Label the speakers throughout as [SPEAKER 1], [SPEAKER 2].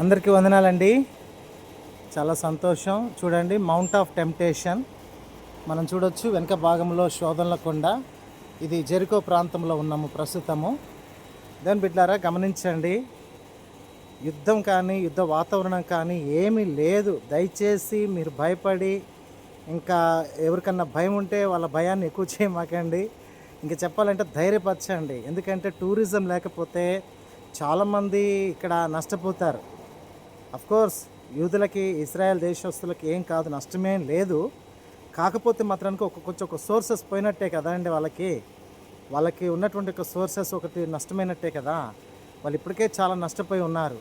[SPEAKER 1] అందరికీ వందనాలండి. చాలా సంతోషం. చూడండి మౌంట్ ఆఫ్ టెంప్టేషన్ మనం చూడొచ్చు వెనక భాగంలో శోధనల కొండ. ఇది జెరికో ప్రాంతంలో ఉన్నాము ప్రస్తుతము. దాని బిడ్డారా గమనించండి. యుద్ధం కానీ యుద్ధ వాతావరణం కానీ ఏమీ లేదు. దయచేసి మీరు భయపడి ఇంకా ఎవరికన్నా భయం ఉంటే వాళ్ళ భయాన్ని ఎక్కువ చేయమాకండి. ఇంకా చెప్పాలంటే ధైర్యపరచండి. ఎందుకంటే టూరిజం లేకపోతే చాలామంది ఇక్కడ నష్టపోతారు. కోర్స్ యూదులకి ఇజ్రాయెల్ దేశస్తులకి ఏం కాదు నష్టమేం లేదు. కాకపోతే మాత్రానికి ఒక కొంచెం ఒక సోర్సెస్ పోయినట్టే కదా అండి వాళ్ళకి. వాళ్ళకి ఉన్నటువంటి ఒక సోర్సెస్ ఒకటి నష్టమైనట్టే కదా. వాళ్ళు ఇప్పటికే చాలా నష్టపోయి ఉన్నారు.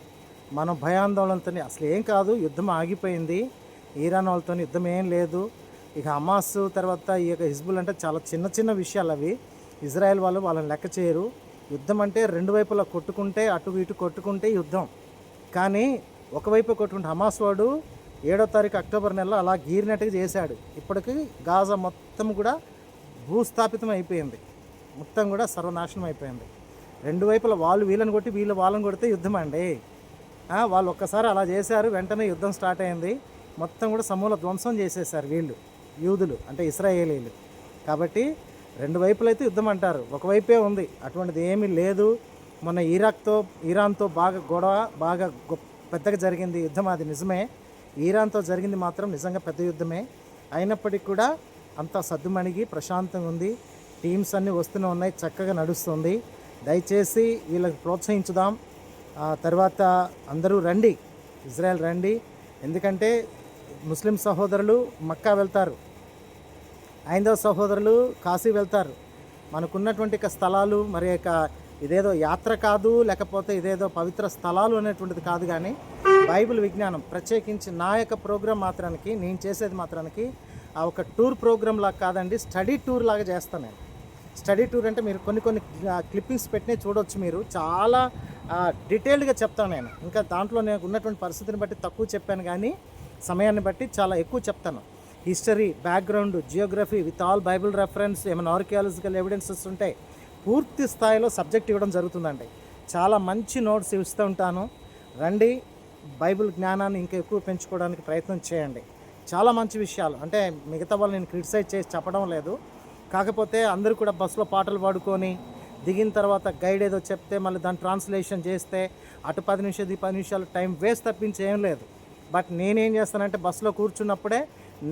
[SPEAKER 1] మనం భయాందోళనతో అసలు ఏం కాదు యుద్ధం ఆగిపోయింది. ఈరాన్ వాళ్ళతో యుద్ధం ఏం లేదు. ఇక హమాస్ తర్వాత ఈ యొక్క హిజ్బుల్ అంటే చాలా చిన్న చిన్న విషయాలు అవి. ఇజ్రాయెల్ వాళ్ళు వాళ్ళని లెక్క చేయరు. యుద్ధం అంటే రెండు వైపులా కొట్టుకుంటే అటు ఇటు కొట్టుకుంటే యుద్ధం. కానీ ఒకవైపు కొట్టుకుంటే హమాస్ వాడు ఏడో తారీఖు అక్టోబర్ నెలలో అలా గీరినట్టుగా చేశాడు. ఇప్పటికి గాజా మొత్తం కూడా భూస్థాపితం అయిపోయింది. మొత్తం కూడా సర్వనాశనం అయిపోయింది. రెండు వైపుల వాళ్ళు వీళ్ళని కొట్టి వీళ్ళు వాళ్ళని కొడితే యుద్ధం అండి. వాళ్ళు ఒక్కసారి అలా చేశారు వెంటనే యుద్ధం స్టార్ట్ అయింది. మొత్తం కూడా సమూల ధ్వంసం చేసేసారు వీళ్ళు యూదులు అంటే ఇస్రాయేలీలు. కాబట్టి రెండు వైపులైతే యుద్ధం అంటారు. ఒకవైపే ఉంది. అటువంటిది ఏమీ లేదు. మొన్న ఇరాక్తో ఇరాన్తో బాగా గొడవ బాగా గొప్ప పెద్దగా జరిగింది యుద్ధం అది నిజమే. ఈరాన్తో జరిగింది మాత్రం నిజంగా పెద్ద యుద్ధమే. అయినప్పటికీ కూడా అంతా సద్దుమణిగి ప్రశాంతంగా ఉంది. టీమ్స్ అన్నీ వస్తూనే ఉన్నాయి చక్కగా నడుస్తుంది. దయచేసి వీళ్ళకి ప్రోత్సహించుదాం. తర్వాత అందరూ రండి ఇజ్రాయెల్ రండి. ఎందుకంటే ముస్లిం సహోదరులు మక్కా వెళ్తారు ఐందవ సహోదరులు కాశీ వెళ్తారు. మనకున్నటువంటి స్థలాలు మరి యొక్క ఇదేదో యాత్ర కాదు లేకపోతే ఇదేదో పవిత్ర స్థలాలు అనేటువంటిది కాదు కానీ బైబిల్ విజ్ఞానం ప్రత్యేకించి నా యొక్క ప్రోగ్రాం మాత్రానికి నేను చేసేది మాత్రానికి ఆ ఒక టూర్ ప్రోగ్రామ్ లాగా కాదండి స్టడీ టూర్ లాగా చేస్తాను నేను. స్టడీ టూర్ అంటే మీరు కొన్ని కొన్ని క్లిప్పింగ్స్ పెట్టినే చూడొచ్చు మీరు. చాలా డీటెయిల్డ్గా చెప్తాను నేను. ఇంకా దాంట్లో నేను ఉన్నటువంటి పరిస్థితిని బట్టి తక్కువ చెప్పాను కానీ సమయాన్ని బట్టి చాలా ఎక్కువ చెప్తాను. History background geography with all Bible reference ఏమైనా ఆర్కియాలజికల్ ఎవిడెన్సెస్ ఉంటాయి పూర్తి స్థాయిలో సబ్జెక్ట్ ఇవ్వడం జరుగుతుందండి. చాలా మంచి నోట్స్ ఇస్తూ ఉంటాను. రండి బైబిల్ జ్ఞానాన్ని ఇంకా ఎక్కువ పెంచుకోవడానికి ప్రయత్నం చేయండి. చాలా మంచి విషయాలు. అంటే మిగతా వాళ్ళు నేను క్రిటిసైజ్ చేసి చెప్పడం లేదు. కాకపోతే అందరూ కూడా బస్సులో పాటలు పాడుకొని దిగిన తర్వాత గైడ్ ఏదో చెప్తే మళ్ళీ దాన్ని ట్రాన్స్లేషన్ చేస్తే అటు పది నిమిషాలు ఈ పది నిమిషాలు టైం వేస్ట్ తప్పించి ఏం లేదు. బట్ నేనేం చేస్తానంటే బస్సులో కూర్చున్నప్పుడే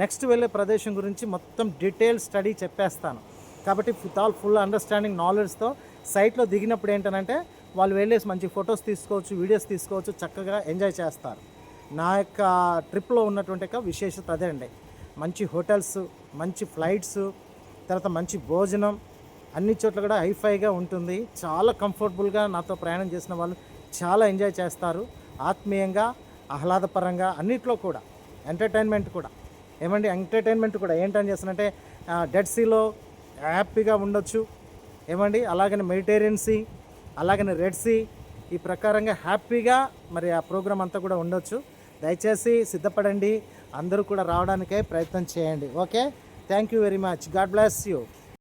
[SPEAKER 1] నెక్స్ట్ వెళ్ళే ప్రదేశం గురించి మొత్తం డీటెయిల్ స్టడీ చెప్పేస్తాను. కాబట్టి విత్ ఆల్ ఫుల్ అండర్స్టాండింగ్ నాలెడ్జ్తో సైట్లో దిగినప్పుడు ఏంటంటే వాళ్ళు వెళ్ళేసి మంచి ఫొటోస్ తీసుకోవచ్చు వీడియోస్ తీసుకోవచ్చు చక్కగా ఎంజాయ్ చేస్తారు. నా యొక్క ట్రిప్లో ఉన్నటువంటి యొక్క విశేషత అదే అండి. మంచి హోటల్స్ మంచి ఫ్లైట్స్ తర్వాత మంచి భోజనం అన్ని చోట్ల కూడా హైఫైగా ఉంటుంది. చాలా కంఫర్టబుల్గా నాతో ప్రయాణం చేసిన వాళ్ళు చాలా ఎంజాయ్ చేస్తారు. ఆత్మీయంగా ఆహ్లాదపరంగా అన్నిట్లో కూడా ఎంటర్టైన్మెంట్ కూడా. ఏమండి ఎంటర్టైన్మెంట్ కూడా ఏంటని చేస్తానంటే డెడ్ సీలో హ్యాపీగా ఉండొచ్చు. ఏమండి? అలాగని మెడిటేరియన్ సీ అలాగని రెడ్ సీ ఈ ప్రకారంగా హ్యాపీగా మరి ఆ ప్రోగ్రామ్ అంతా కూడా ఉండొచ్చు. దయచేసి సిద్ధపడండి. అందరూ కూడా రావడానికే ప్రయత్నం చేయండి. Okay? Thank you very much. God bless you.